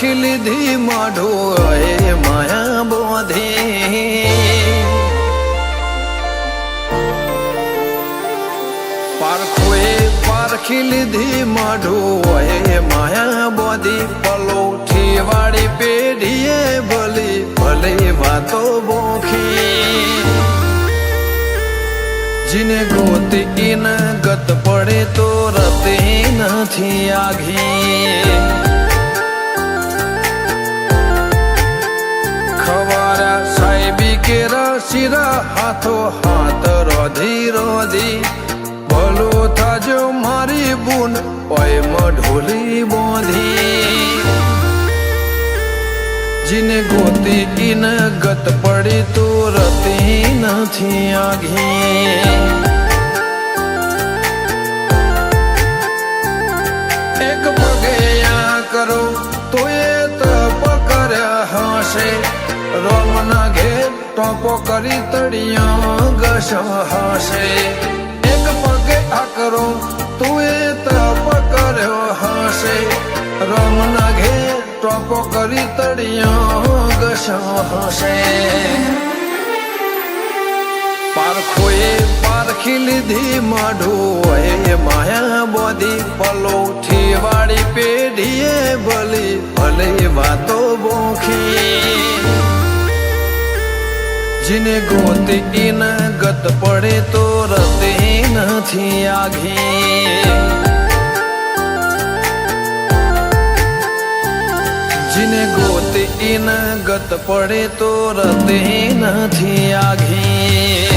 પારખી લીધી માઢો એ માયા બોધે. પારખો એ પારખી લીધી માઢો એ માયા બોધી. પલોઠી વાળી પેઢીએ ભલી, ભલે વાતો બોખી. જીને ગોતી ઇન ગત પડે તો રતે નથી આઘી શિરા હાથો હાથ રોધી રોધી ભલો થાજો મારી બુન ઓય મઢોલી બોધી. જીને ગોતી ઇન ગત પડી તો રતી નથી આઘી એક હશે રોમના ઘેર ટોપો કરી તળિયા ઘસ હશે એક પગે આ કરો તું એ તપ કર્યો હશે. રોમના ઘેર ટોપો કરી તળિયા ઘસ હશે પારખોએ પારખી લીધી માઢું એ માયા બોધી પલોઠી વાળી પેઢીએ ભલી, ભલે વાતો બોખી. જીને ગોતી ઇન ગત પડે તો રતે નથી આઘી જીને ગોતી ઇન ગત પડે તો રતે નથી આઘી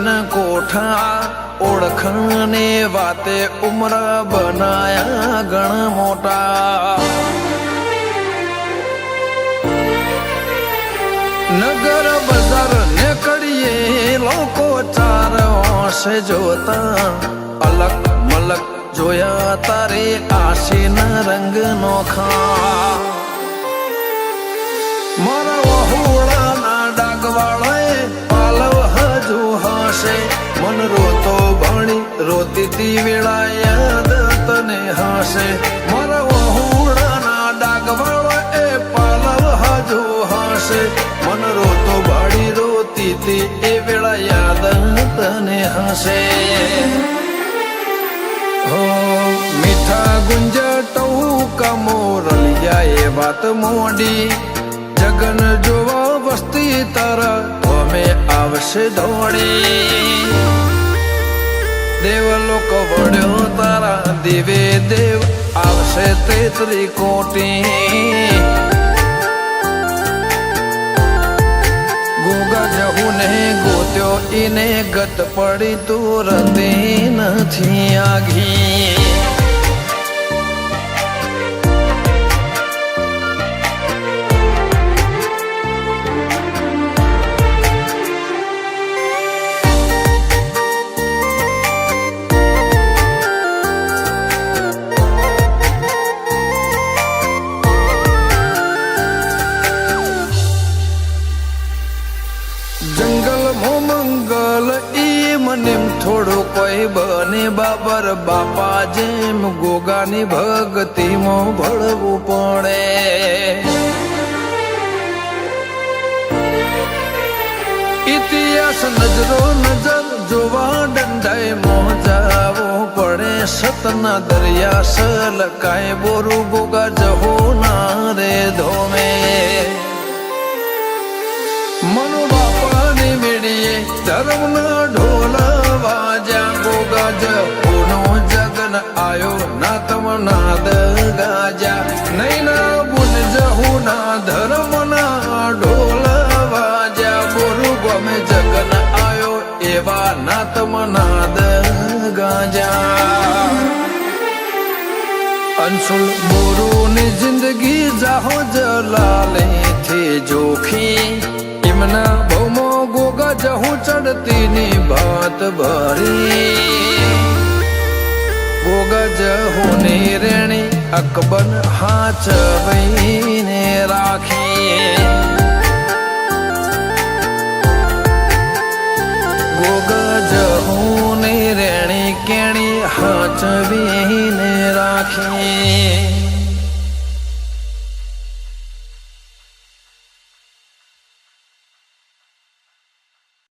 ના કોઠા ને વાતે ઉમર બનાયા ગણ મોટા નગર બજાર નીકળીએ લોકો ચાર ઓશે જોતા અલગ મલક જોયા તારે આશીના રંગ નોખા મારા મન રોતો ભણી રોતી તી વેળા યાદ તને હશે મારા વહુડાના એ પાલવ હજુ હશે મન રોતો ભાડી રોતી તી એ વેળા યાદ તને હશે હો, મીઠા ગુંજટઉ કમોરલિયા એ વાત મોડી. જગન જોવા વસ્તી તારા અમે આવશે દોડી દેવલોક વળ્યો તારા દિવે દેવ. આવશે તેત્રી કોટી. ગોગા જવું ને ગોત્યો ઈને ગત પડી તું રતી નથી આઘી જંગલ મો મંગલ એ મને થોડું કોઈ બને. બાબર બાપા જેમ ગોગાની ભક્તિમાં ભળવું પડે. ઇતિહાસ નજરો નજર જોવા દંડાય મોજાવો પડે. સતના દરિયા સલકાય બોરું ગોગા ગોગા જહુનો જગન આયો ના તમ નાદ ગાજા. નહીં ના બુન જહુના ધર્મના ઢોલ વાજા. બોરુ ગમે જગન આયો એવા ના તમ નાદ ગાજા. અંશુલ બોરુની જિંદગી જાહો જલાલે છે જોખી. એમના ભૌમો ગોગા જહું ચડતી ની ભાત ભરી. ગોગજ હોને રેણી અકબર હાચવીને રાખી ગોગજ હોને રેણી કેણી હાચવીને રાખી